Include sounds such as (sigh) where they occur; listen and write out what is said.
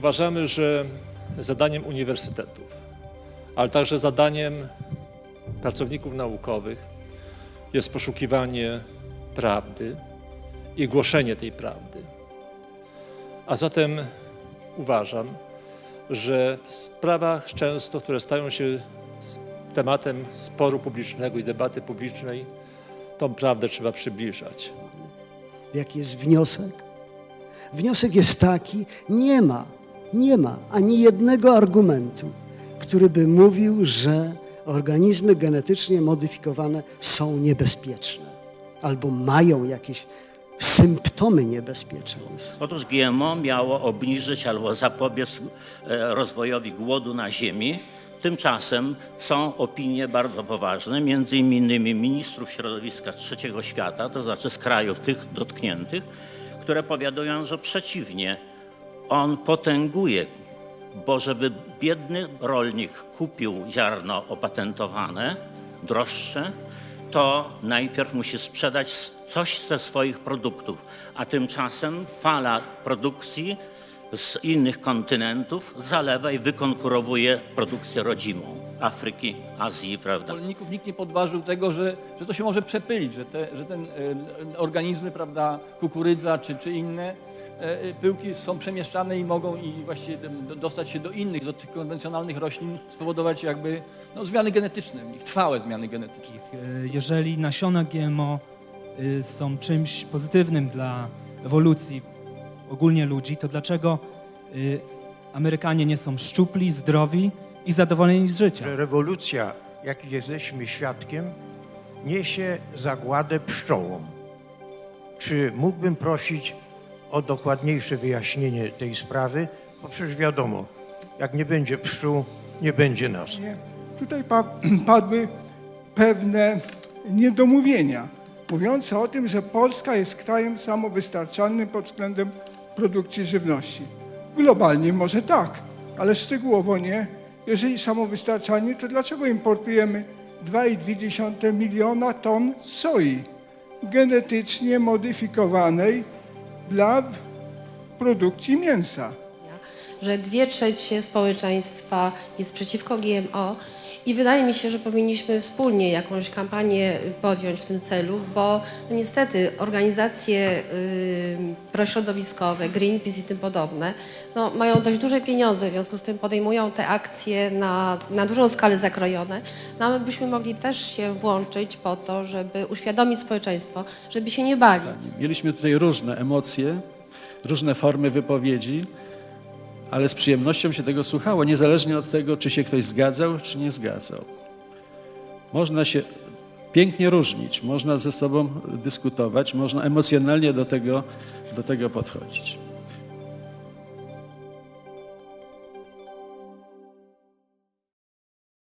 Uważamy, że zadaniem uniwersytetów, ale także zadaniem pracowników naukowych jest poszukiwanie prawdy i głoszenie tej prawdy. A zatem uważam, że w sprawach często, które stają się tematem sporu publicznego i debaty publicznej, tą prawdę trzeba przybliżać. Jaki jest wniosek? Wniosek jest taki: nie ma, nie ma ani jednego argumentu, który by mówił, że organizmy genetycznie modyfikowane są niebezpieczne albo mają jakieś symptomy niebezpieczeństwa. Otóż GMO miało obniżyć albo zapobiec e, rozwojowi głodu na Ziemi. Tymczasem są opinie bardzo poważne, między innymi ministrów środowiska trzeciego świata, to znaczy z krajów tych dotkniętych, które powiadują, że przeciwnie, on potęguje, bo żeby biedny rolnik kupił ziarno opatentowane, droższe, to najpierw musi sprzedać coś ze swoich produktów, a tymczasem fala produkcji z innych kontynentów zalewa i wykonkurowuje produkcję rodzimą Afryki, Azji, prawda? Zwolenników nikt nie podważył tego, że, że to się może przepylić, że, te, że ten e, organizmy, prawda, kukurydza czy, czy inne pyłki są przemieszczane i mogą i właściwie dostać się do innych, do tych konwencjonalnych roślin, spowodować jakby no, zmiany genetyczne w nich, trwałe zmiany genetyczne. E, Jeżeli nasiona GMO y, są czymś pozytywnym dla ewolucji ogólnie ludzi, to dlaczego y, Amerykanie nie są szczupli, zdrowi i zadowoleni z życia? że rewolucja, jakiej jesteśmy świadkiem, niesie zagładę pszczołom. Czy mógłbym prosić o dokładniejsze wyjaśnienie tej sprawy? Bo przecież wiadomo, jak nie będzie pszczół, nie będzie nas. Nie. Tutaj pa (clears throat) padły pewne niedomówienia, mówiące o tym, że Polska jest krajem samowystarczalnym pod względem produkcji żywności. Globalnie może tak, ale szczegółowo nie. Jeżeli samowystarczalnie, to dlaczego importujemy 2,2 miliona ton soi genetycznie modyfikowanej dla produkcji mięsa? że dwie trzecie społeczeństwa jest przeciwko GMO i wydaje mi się, że powinniśmy wspólnie jakąś kampanię podjąć w tym celu, bo niestety organizacje y, prośrodowiskowe, Greenpeace i tym podobne, no, mają dość duże pieniądze, w związku z tym podejmują te akcje na, na dużą skalę zakrojone. No, a my byśmy mogli też się włączyć po to, żeby uświadomić społeczeństwo, żeby się nie bali. Mieliśmy tutaj różne emocje, różne formy wypowiedzi, ale z przyjemnością się tego słuchało, niezależnie od tego, czy się ktoś zgadzał, czy nie zgadzał. Można się pięknie różnić, można ze sobą dyskutować, można emocjonalnie do tego, do tego podchodzić.